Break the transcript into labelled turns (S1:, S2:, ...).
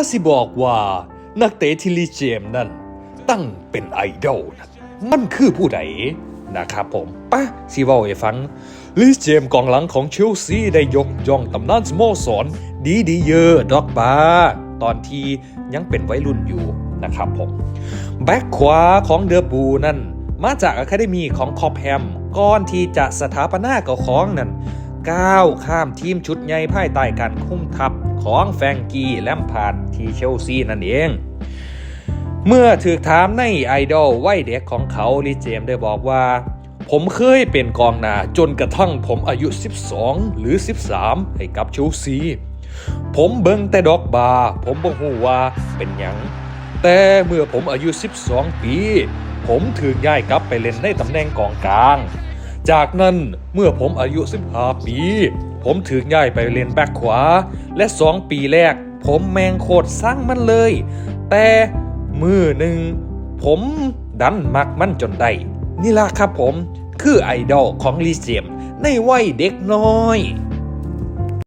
S1: ถ้าสิบอกว่านักเตะที่ลีเจมนั่นตั้งเป็นไอดอลนะมันคือผู้ใดนะครับผมปะสิว่าให้ฟังลีเจมกองหลังของเชลซีได้ยกย่องตำนานสโมสรดีดีเยอร์ด็อกบาตอนที่ยังเป็นวัยรุ่นอยู่นะครับผม แบ็คขวาของเดอบูนั่น มาจากอะคาเดมีของคอปแฮมก่อนที่จะสถาปนาเก่าของนั่น ก้าวข้ามทีมชุดใหญ่ภายใต้การคุ้มทัพของแฟรงกี้แลมพาร์ดที่เชลซีนั่นเอง เมื่อถูกถามในไอดอลวัยเด็กของเขาลีเจมได้บอกว่า ผมเคยเป็นกองหน้าจนกระทั่งผมอายุ 12 หรือ 13 ให้กับเชลซีผมเบิ่งแต่ดอกบา ผมบ่ฮู้ว่าเป็นหยัง แต่เมื่อผมอายุ 12 ปี ผมถูกย้ายกลับไปเล่นในตำแหน่งกองกลาง จากนั้นเมื่อผมอายุ 15 ปี ผมถึงย้ายไปเล่นแบ็คขวา และ 2 ปีแรก ผมแมงโคตรสร้างมันเลย แต่มือหนึ่ง ผมดันมักมันจนได้นี่ล่ะครับผมคือไอดอลของลีเซียมในวัยเด็กน้อย